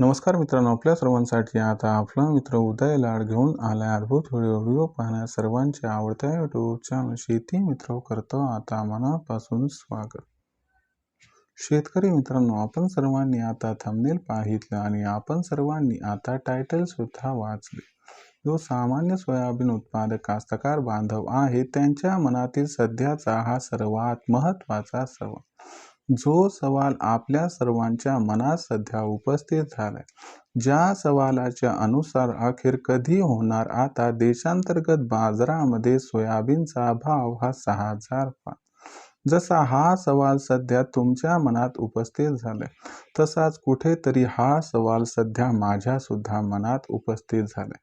नमस्कार मित्रांनो आपल्या सर्वांसाठी आता आपला मित्र उदय लाड घेऊन आलाय अद्भुत व्हिडिओ व्हिडिओ पाहण्या सर्वांच्या आवडत्या युट्यूब चॅनल शेती मित्र करतो आता मनापासून स्वागत. शेतकरी मित्रांनो आपण सर्वांनी आता थंबनेल पाहितलं आणि आपण सर्वांनी आता टायटल सुद्धा वाचले. जो सामान्य सोयाबीन उत्पादक कास्तकार बांधव आहे त्यांच्या मनातील सध्याचा हा सर्वात महत्त्वाचा सवाल. जो सवाल आपल्या सर्वांच्या मनात सध्या उपस्थित झालाय ज्या सवालाच्या अनुसार अखेर कधी होणार आता देशांतर्गत बाजारामध्ये सोयाबीनचा भाव हा सहा हजार जसा हा सवाल सध्या तुमच्या मनात उपस्थित झालाय तसाच कुठेतरी हा सवाल सध्या माझ्या सुद्धा मनात उपस्थित झालाय.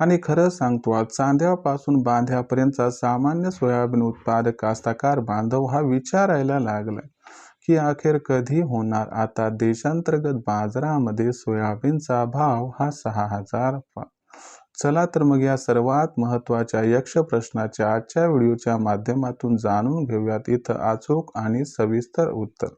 आणि खरं सांगतो आज चांद्यापासून बांध्यापर्यंतचा सामान्य सोयाबीन उत्पादक कास्ताकार बांधव हा विचारायला लागलाय. की अखेर कधी होणार? आता देशांतर्गत बाजारामध्ये सोयाबीनचा भाव हा सहा हजार चला तर मग या सर्वात महत्त्वाच्या यक्ष प्रश्नाच्या आजच्या व्हिडिओच्या माध्यमातून जाणून घेऊयात इथं अचूक आणि सविस्तर उत्तर.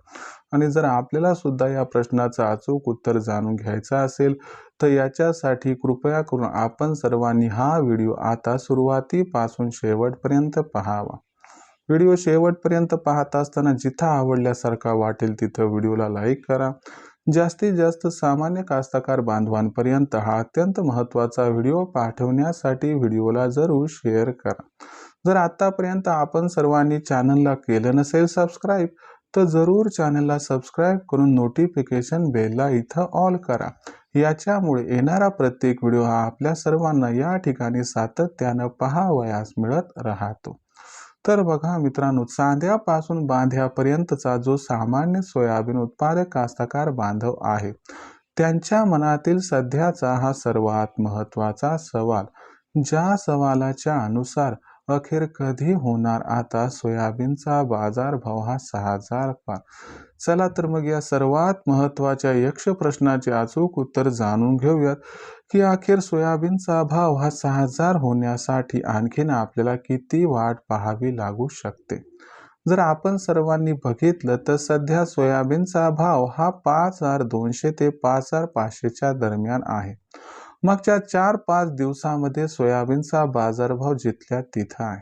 आणि जर आपल्याला सुद्धा या प्रश्नाचं अचूक उत्तर जाणून घ्यायचं असेल तर याच्यासाठी कृपया करून आपण सर्वांनी हा व्हिडिओ आता सुरुवातीपासून शेवटपर्यंत पहावा. व्हिडिओ शेवटपर्यंत पाहत असताना जिथं आवडल्यासारखा वाटेल तिथं व्हिडिओला लाईक करा. जास्तीत जास्त सामान्य कास्तकार बांधवांपर्यंत हा अत्यंत महत्त्वाचा व्हिडिओ पाठवण्यासाठी व्हिडिओला जरूर शेअर करा. जर आत्तापर्यंत आपण सर्वांनी चॅनलला केलं नसेल सबस्क्राईब तर जरूर चॅनलला सबस्क्राईब करून नोटिफिकेशन बेलला इथं ऑल करा. याच्यामुळे येणारा प्रत्येक व्हिडिओ हा आपल्या सर्वांना या ठिकाणी सातत्यानं पहावयास मिळत राहतो. तर बघा मित्रांनो चांद्यापासून बांध्यापर्यंतचा जो सामान्य सोयाबीन उत्पादक कास्तकार बांधव आहे त्यांच्या मनातील सध्याचा हा सर्वात महत्त्वाचा सवाल ज्या सवालाच्या अनुसार अखेर कधी होणार? आता सोयाबीनचा बाजारभाव हा सहा हजार पार. चला तर मग या सर्वात महत्त्वाच्या यक्ष प्रश्नाचे अचूक उत्तर जाणून घेऊयात की अखेर सोयाबीनचा भाव हा सहा हजार होण्यासाठी आणखीन आपल्याला किती वाट पाहावी लागू शकते? जर आपण सर्वांनी बघितलं तर सध्या सोयाबीनचा भाव हा पाच हजार दोनशे ते पाच हजार पाचशेच्या दरम्यान आहे. मागच्या चार पाच दिवसामध्ये सोयाबीनचा बाजारभाव जिथल्या तिथं आहे.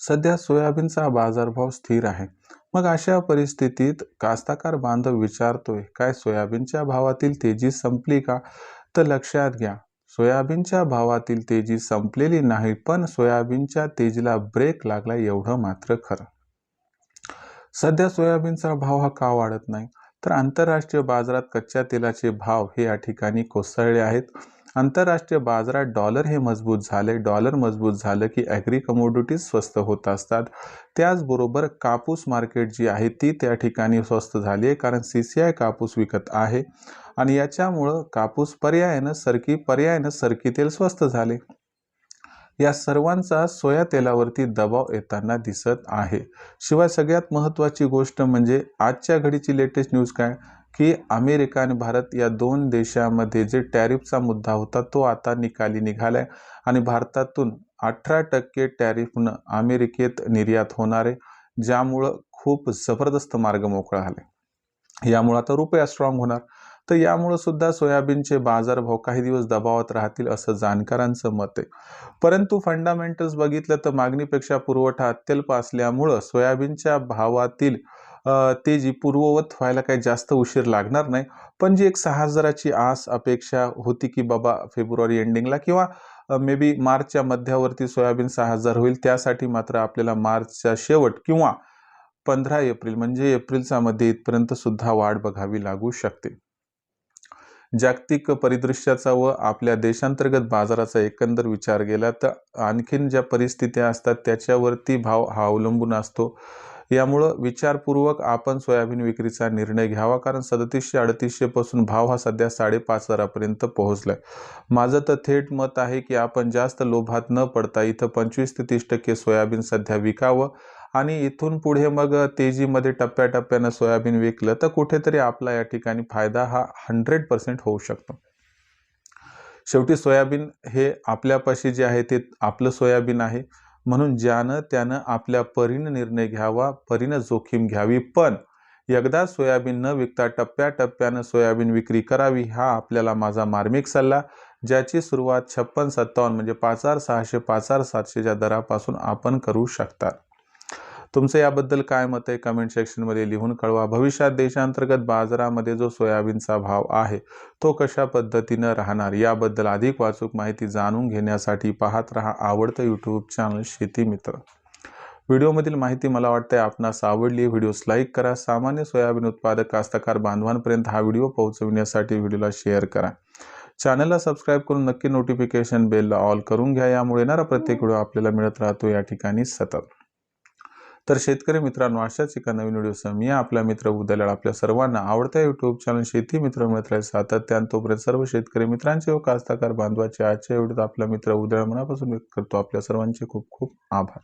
सध्या सोयाबीनचा बाजारभाव स्थिर आहे. मग अशा परिस्थितीत कास्ताकार बांधव विचारतोय काय सोयाबीनच्या भावातील तेजी संपली का? तर लक्षात घ्या सोयाबीनच्या भावातील तेजी संपलेली नाही पण सोयाबीनच्या तेजीला ब्रेक लागला एवढं मात्र खरं. सध्या सोयाबीनचा भाव हा का वाढत नाही? तर आंतरराष्ट्रीय बाजारात कच्च्या तेलाचे भाव हे या ठिकाणी कोसळले आहेत. आंतरराष्ट्रीय बाजारात डॉलर हे मजबूत झाले. डॉलर मजबूत झालं की ॲग्री कमोडिटीज स्वस्त होत असतात. त्याचबरोबर कापूस मार्केट जी आहे ती त्या ठिकाणी स्वस्त झाली आहे कारण सी सी आय कापूस विकत आहे. आणि याच्यामुळं कापूस पर्यायानं सरकी पर्यायानं सरकी तेल स्वस्त झाले. या सर्वांचा सोया तेलावरती दबाव येताना दिसत आहे. शिवाय सगळ्यात महत्त्वाची गोष्ट म्हणजे आजच्या घडीची लेटेस्ट न्यूज काय? की अमेरिका आणि भारत या दोन देशामध्ये जे टॅरिफचा मुद्दा होता तो आता निकाली निघालाय आणि भारतातून अठरा टक्के टॅरिफनं अमेरिकेत निर्यात होणार आहे ज्यामुळं खूप जबरदस्त मार्ग मोकळा झाला यामुळं आता रुपया स्ट्रॉंग होणार. तर यामुळं सुद्धा सोयाबीनचे बाजारभाव काही दिवस दबावात राहतील असं जाणकारांचं मत आहे. परंतु फंडामेंटल्स बघितलं तर मागणीपेक्षा पुरवठा अत्यल्प असल्यामुळं सोयाबीनच्या भावातील तेजी पूर्ववत व्हायला काही जास्त उशीर लागणार नाही. पण जी एक सहा हजाराची आस अपेक्षा होती की बाबा फेब्रुवारी एंडिंगला किंवा मे बी मार्चच्या मध्यावरती सोयाबीन सहा हजार होईल त्यासाठी मात्र आपल्याला मार्चच्या शेवट किंवा पंधरा एप्रिल म्हणजे एप्रिलचा मध्ये इथपर्यंत सुद्धा वाढ बघावी लागू शकते. जागतिक परिदृश्याचा व आपल्या देशांतर्गत बाजाराचा एकंदर विचार केला तर आणखीन ज्या परिस्थित्या असतात त्याच्यावरती भाव हा अवलंबून असतो. यामुळं विचारपूर्वक आपण सोयाबीन विक्रीचा निर्णय घ्यावा कारण सदतीसशे अडतीसशेपासून भाव हा सध्या साडेपाच हजारापर्यंत पोहोचला आहे माझं तर थेट मत आहे की आपण जास्त लोभात न पडता इथं पंचवीस ते तीस टक्के सोयाबीन सध्या विकावं आणि इथून पुढे मग तेजीमध्ये टप्प्याटप्प्यानं सोयाबीन विकलं तर कुठेतरी आपला या ठिकाणी फायदा हा हंड्रेड पर्सेंट होऊ शकतो. शेवटी सोयाबीन हे आपल्यापाशी जे आहे ते आपलं सोयाबीन आहे. म्हणून ज्यानं त्यानं आपल्या परीनं निर्णय घ्यावा परीनं जोखीम घ्यावी. पण एकदा सोयाबीन न विकता टप्प्याटप्प्यानं सोयाबीन विक्री करावी हा आपल्याला माझा मार्मिक सल्ला. ज्याची सुरुवात छप्पन सत्तावन्न म्हणजे पाच हजार सहाशे पाच हजार सातशेच्या दरापासून आपण करू शकता. तुमचं याबद्दल काय मत आहे? कमेंट सेक्शनमध्ये लिहून कळवा. भविष्यात देशांतर्गत बाजारामध्ये जो सोयाबीनचा भाव आहे तो कशा पद्धतीनं राहणार? याबद्दल अधिक वाचूक माहिती जाणून घेण्यासाठी पाहत रहा आवडतं यूट्यूब चॅनल शेती मित्र. व्हिडिओमधील माहिती मला वाटते आपणास आवडली. व्हिडिओस लाईक करा. सामान्य सोयाबीन उत्पादक कास्तकार बांधवांपर्यंत हा व्हिडिओ पोहोचविण्यासाठी व्हिडिओला शेअर करा. चॅनलला सबस्क्राईब करून नक्की नोटिफिकेशन बेलला ऑल करून घ्या. यामुळे येणारा प्रत्येक व्हिडिओ आपल्याला मिळत राहतो. या ठिकाणी सतत. तर शेतकरी मित्रांनो अशाच एका नवीन व्हिडिओसह मी आपला मित्र उद्याला आपल्या सर्वांना आवडत्या युट्यूब चॅनल शेती मित्र मित्र सातत्यान तोपर्यंत सर्व शेतकरी मित्रांचे व कास्ताकार बांधवाचे आजच्या व्हिडिओत आपला मित्र उदळ मनापासून व्यक्त करतो. आपल्या सर्वांचे खूप खूप आभार.